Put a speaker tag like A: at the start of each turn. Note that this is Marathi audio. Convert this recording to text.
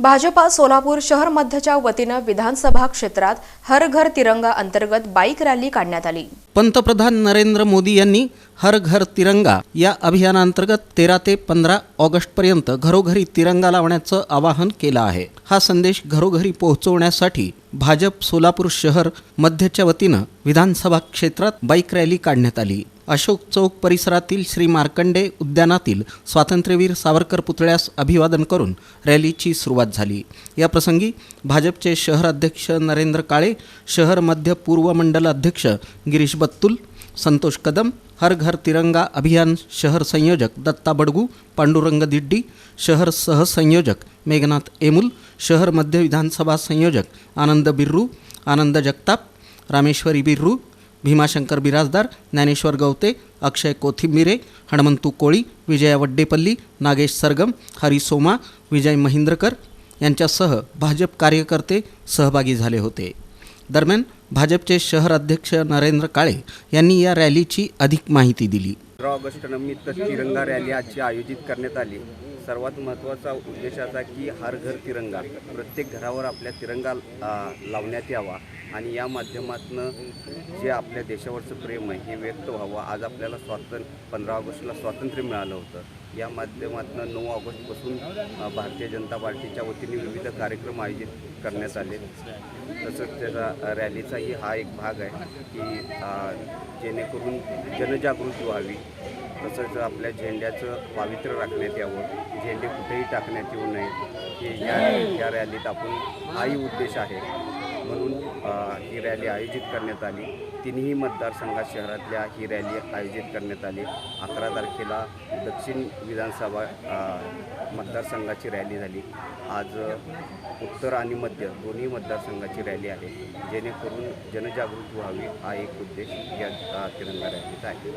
A: भाजपा सोलापूर शहर मध्यच्या वतीनं विधानसभा क्षेत्रात हर घर तिरंगा अंतर्गत बाईक रॅली काढण्यात आली.
B: पंतप्रधान नरेंद्र मोदी यांनी हर घर तिरंगा या अभियानांतर्गत तेरा ते पंधरा ऑगस्टपर्यंत घरोघरी तिरंगा लावण्याचं आवाहन केलं आहे. हा संदेश घरोघरी पोहोचवण्यासाठी भाजप सोलापूर शहर मध्यच्या वतीनं विधानसभा क्षेत्रात बाईक रॅली काढण्यात आली. अशोक चौक परिसरातील श्री मार्कंडे उद्यानातील स्वातंत्र्यवीर सावरकर पुतळ्यास अभिवादन करून रॅलीची सुरुवात झाली. या प्रसंगी भाजपचे शहर अध्यक्ष नरेंद्र काळे शहर मध्य पूर्व मंडल अध्यक्ष गिरीश बत्तुल संतोष कदम हर घर तिरंगा अभियान शहर संयोजक दत्ता बडगू पांडुरंग दिड्डी शहर सहसंयोजक मेघनाथ एमुल शहर मध्य विधानसभा संयोजक आनंद बिर्रू आनंद जगताप रामेश्वरी बिर्रू भीमाशंकर बिराजदार ज्ञानेश्वर गवते अक्षय कोथिंबिरे हणमंतू कोळी विजया वड्डेपल्ली नागेश सरगम हरी सोमा विजय महिंद्रकर यांच्यासह भाजप कार्यकर्ते सहभागी झाले होते. दरम्यान भाजपचे शहर अध्यक्ष नरेंद्र काळे यांनी या रॅलीची अधिक माहिती दिली.
C: पंधरा ऑगस्ट निमित्त तिरंगा रॅली आजची आयोजित करण्यात आली. सर्वात महत्त्वाचा उद्देश असा की हर घर तिरंगा प्रत्येक घरावर आपल्या तिरंगा लावण्यात यावा. आणि या माध्यमातून जे आपल्या देशावरचं प्रेम आहे हे व्यक्त व्हावं. आज आपल्याला स्वातंत्र्य पंधरा ऑगस्टला स्वातंत्र्य मिळालं होतं. या माध्यमातून नऊ ऑगस्टपासून भारतीय जनता पार्टीच्या वतीने विविध कार्यक्रम आयोजित करण्यात आले. तसंच त्याचा रॅलीचाही हा एक भाग आहे की जेणेकरून जनजागृती व्हावी. तसंच आपल्या झेंड्याचं पावित्र्य राखण्यात यावं. झेंडे कुठेही टाकण्यात येऊ नये हे या या रॅलीत आपण हाही उद्देश आहे. म्हणून ही रॅली आयोजित करण्यात आली. तिन्ही मतदारसंघात शहरातल्या ही रॅली आयोजित करण्यात आली. अकरा तारखेला दक्षिण विधानसभा मतदारसंघाची रॅली झाली. आज उत्तर आणि मध्य दोन्ही मतदारसंघाची रॅली आहे. जेणेकरून जनजागृती व्हावी हा एक उद्देश या तिरंगा रॅलीचा आहे.